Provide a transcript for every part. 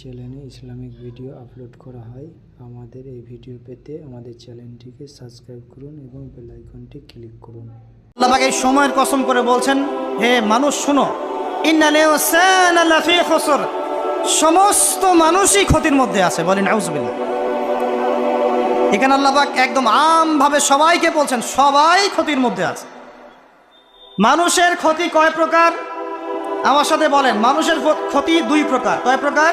চ্যানেলে Islamic video upload করা হয়। আমাদের এই ভিডিও পেতে আমাদের চ্যানেলটিকে সাবস্ক্রাইব করুন এবং বেল আইকনটি ক্লিক করুন। আল্লাহ এই সময়ের কসম করে বলছেন, হে মানুষ, শুনো। সমস্ত মানুষই ক্ষতির মধ্যে আছে, বলেন এখানে আল্লাহ পাক একদম আমভাবে সবাইকে বলছেন, সবাই ক্ষতির মধ্যে আছে। মানুষের ক্ষতি কয় প্রকার? আমার সাথে বলেন, মানুষের ক্ষতি দুই প্রকার। কয় প্রকার?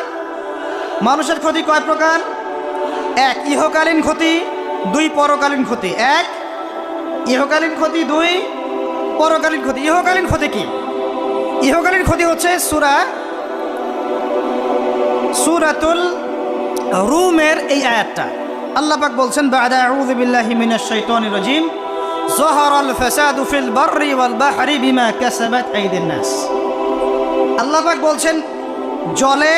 মানুষের ক্ষতি কয় প্রকার? এক, ইহকালীন ক্ষতি, দুই, পরকালীন ক্ষতি। এক, ইহকালীন ক্ষতি, দুই, পরকালীন ক্ষতি। ইহকালীন ক্ষতি কি? ইহকালীন ক্ষতি হচ্ছে সুরা, সুরাতুল রুমের এই আয়াতটা। আল্লাহ পাক বলছেন, বাদা আউযু বিল্লাহি মিনাশ শাইতানির রাজিম। যাহারাল ফাসাদু ফিল বাররি ওয়াল বাহরি বিমা কাসাবাত আইদিন নাস। আল্লাহ বলছেন, জলে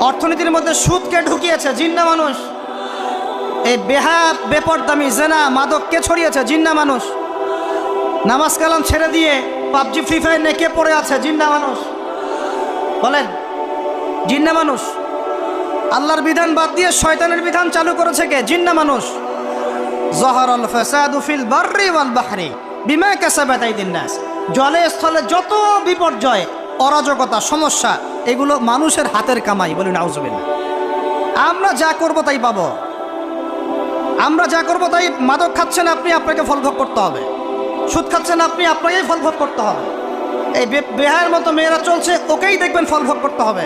অর্থনীতির মধ্যে সুদকে ঢুকিয়েছে, জিন্না মানুষ। এই বেহা, বেপরদামি, জেনা, মাদককে ছড়িয়েছে, জিন্না মানুষ। নামাজ কালাম ছেড়ে দিয়ে পাবজি, ফ্রি ফায়ার নেকে পড়ে আছে? জিন্না মানুষ। বলেন, জিন্না মানুষ। আল্লাহর বিধান বাদ দিয়ে শয়তানের বিধান চালু করেছে কে? জিন্না মানুষ। জহরল ফাসাদু ফিল বাররি ওয়াল বাহরি, বিমা আইদিন নাস। জলে স্থলে যত বিপর্যয়, অরাজকতা, সমস্যা এগুলো মানুষের হাতের কামাই বলি নাউজুবিল্লাহ। আমরা যা করব তাই পাব। আমরা যা করব তাই মাদক খাচ্ছেন আপনি, আপনাকে ফল ভোগ করতে হবে। সুদ খাচ্ছেন আপনি, আপনাকেই ফল ভোগ করতে হবে। এই বেহায়ের মতো মেয়েরা চলছে, ওকেই দেখবেন ফল ভোগ করতে হবে।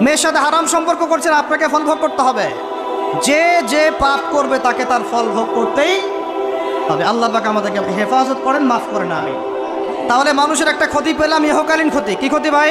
মেয়ের সাথে হারাম সম্পর্ক করছেন, আপনাকে ফল ভোগ করতে হবে। যে যে পাপ করবে তাকে তার ফল ভোগ করতেই হবে। আল্লাহ পাক আমাদেরকে হেফাজত করেন, মাফ করেন আমি তাহলে মানুষের একটা ক্ষতি পেলাম, ইহকালীন ক্ষতি। কি ক্ষতি ভাই?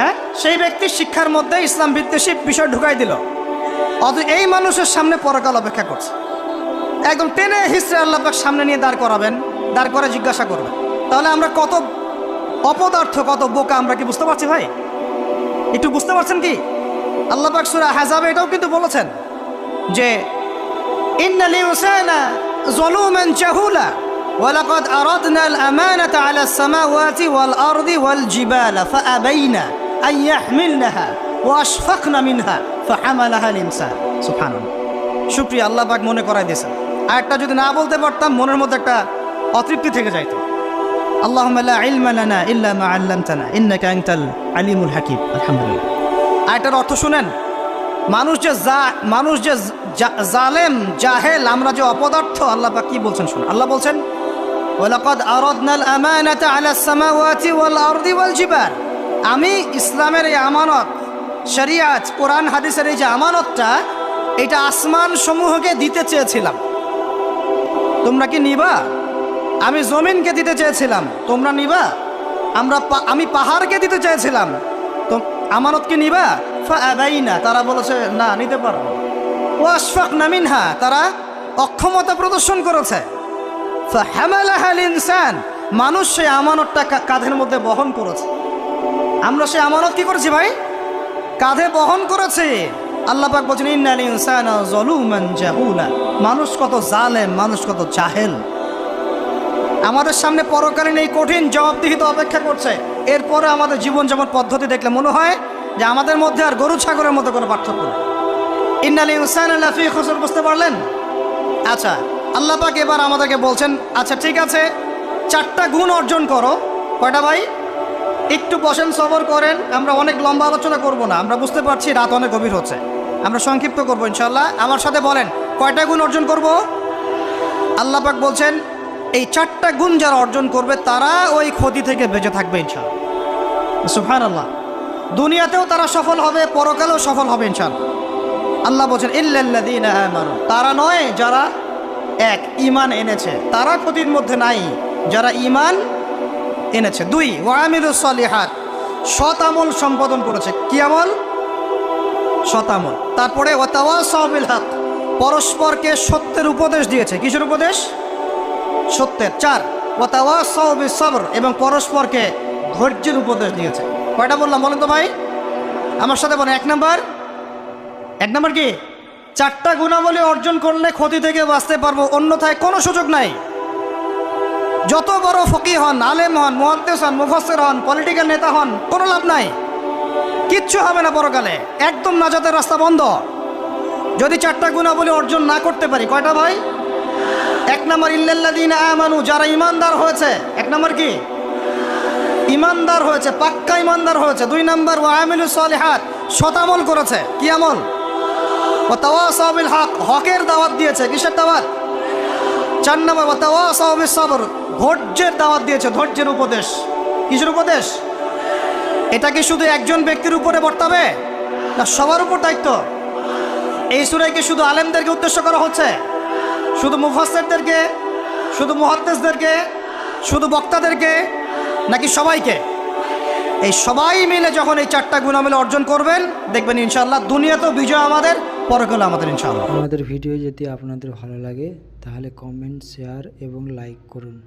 হ্যাঁ সেই ব্যক্তি শিক্ষার মধ্যে ইসলাম বিদ্বেষী বিষয় ঢুকাই দিল অত এই মানুষের সামনে পরকাল অপেক্ষা করছে একদম টেনে হিস্ট্রি আল্লাহ পাক সামনে নিয়ে দাঁড় করাবেন দাঁড় করে জিজ্ঞাসা করবেন তাহলে আমরা কত অপদার্থ কত বোকা আমরা কি বুঝতে পারছি ভাই একটু বুঝতে পারছেন কি আল্লাহ পাক সূরা হাজাবে এটাও কিন্তু বলেছেন যে ইন্নাল ইনসানা যালুমান জাহুলা ولقد أردنا الأمانة على السماوات والأرض والجبال فأبين আইয়াহমিলনাহা ও আশফাকনা মিনহা ফাহামালাহা ইনসান সুবহানাল্লাহ। শুকরিয়া, আল্লাহ পাক মনে করায় দিয়েছেন। আরেকটা যদি না বলতে পারতাম, মনের মধ্যে একটা অতৃপ্তি থেকে যাইতো। আল্লাহমাল্লা ইল্লা মা আলিমুল আলহামদুলিল্লাহ। আয়টার অর্থ শুনেন, মানুষ যে মানুষ যে জালেম, জাহেল, আমরা যে অপদার্থ, আল্লাহ কি বলছেন শুনুন। আল্লাহ বলছেন ওয়াল আমি ইসলামের এই আমানত শরিয়াজ কোরআন, হাদিসের এই যে আমানতটা, এটা আসমান সমূহকে দিতে চেয়েছিলাম। তোমরা কি নিবা? আমি জমিনকে দিতে চেয়েছিলাম। তোমরা নিবা? আমরা আমি পাহাড়কে দিতে চেয়েছিলাম। তো আমানত কি নিবা? না তারা বলেছে, না, নিতে পারব ও আশফাক নামিনহা তারা অক্ষমতা প্রদর্শন করেছে। ইনসান, মানুষ সেই আমানতটা কাঁধের মধ্যে বহন করেছে। আমরা সে আমানত কি করেছি ভাই? কাঁধে বহন করেছি। আল্লাহ পাক বলছেন জাহুলা মানুষ কত জালেম, মানুষ কত জাহেল। আমাদের সামনে পরকালীন এই কঠিন জবাবদিহিত অপেক্ষা করছে। এরপরে আমাদের জীবনযাপন পদ্ধতি দেখলে মনে হয় যে আমাদের মধ্যে আর গরু, ছাগলের মধ্যে কোনো পার্থক্য নেই। ইন্নাল ইনসানা লাফি খুসর, বুঝতে পারলেন? আচ্ছা আল্লাহ পাক এবার আমাদেরকে বলছেন আচ্ছা ঠিক আছে, চারটা গুণ অর্জন করো। কয়টা ভাই? একটু বসেন, সবর করেন, আমরা অনেক লম্বা আলোচনা করব না, আমরা বুঝতে পারছি রাত অনেক গভীর হচ্ছে। আমরা সংক্ষিপ্ত করব ইনশাল্লাহ আমার সাথে বলেন, কয়টা গুণ অর্জন করব? আল্লাহ পাক বলছেন, এই চারটা গুণ যারা অর্জন করবে, তারা ওই ক্ষতি থেকে বেঁচে থাকবে ইনশাল্লাহ সুফান আল্লাহ দুনিয়াতেও তারা সফল হবে, পরকালেও সফল হবে ইনশাল্লাহ আল্লাহ বলছেন আমানু। তারা নয়, যারা এক ইমান এনেছে। তারা ক্ষতির মধ্যে নাই। যারা ঈমান এনেছে। দুই ওয়ামিলুস সলিহাত। আমল সম্পাদন করেছে। কি আমল? আমল। তারপরে ওয়াতাওয়াসাউ বিল হক। পরস্পরকে সত্যের উপদেশ দিয়েছে। কিসের উপদেশ? সত্যের। চার ওয়াতাওয়াসাউ বিস সবর এবং পরস্পরকে ধৈর্যের উপদেশ দিয়েছে। কয়টা বললাম বলেন তো ভাই? আমার সাথে বলেন, এক নাম্বার। এক নম্বর কি? চারটা গুণাবলী অর্জন করলে ক্ষতি থেকে বাঁচতে পারব। অন্যথায় কোনো সুযোগ নাই। যত বড় ফকি হন, আলেম হন, মোহাদ্দেস হন মুফাসের হন পলিটিক্যাল নেতা হন, কোনো লাভ নাই। কিচ্ছু হবে না পরকালে। একদম নাজাতের রাস্তা বন্ধ। যদি চারটা গুণাবলী অর্জন না করতে পারি, কয়টা ভাই? এক নম্বর ইল্লাল্লাদিন আমানু, যারা ইমানদার হয়েছে। এক নম্বর কি? ইমানদার হয়েছে, পাক্কা ইমানদার হয়েছে। দুই নম্বর ও ওয়ামিলু সলিহাত শতামল করেছে। কি আমল? ও তাওয়াসাবিল হক, হকের দাওয়াত দিয়েছে। কিসের দাওয়াত? চার নম্বর ও তাওয়াসাবিল সবর। ধৈর্যের দাওয়াত দিয়েছে, ধৈর্যের উপদেশ। কিসের উপদেশ? এটা কি শুধু একজন ব্যক্তির উপরে বর্তাবে? না, সবার উপর দায়িত্ব? এই সুরাই কি শুধু আলেমদেরকে উদ্দেশ্য করা হচ্ছে? শুধু মুফাসসিরদেরকে? শুধু মুহাদ্দিসদেরকে? শুধু বক্তাদেরকে? নাকি সবাইকে? এই সবাই মিলে যখন এই চারটা গুণামিলে অর্জন করবেন, দেখবেন ইনশাল্লাহ দুনিয়াতেও বিজয় আমাদের পরকালে আমাদের ইনশাল্লাহ আমাদের ভিডিও যদি আপনাদের ভালো লাগে, তাহলে কমেন্ট শেয়ার এবং লাইক করুন।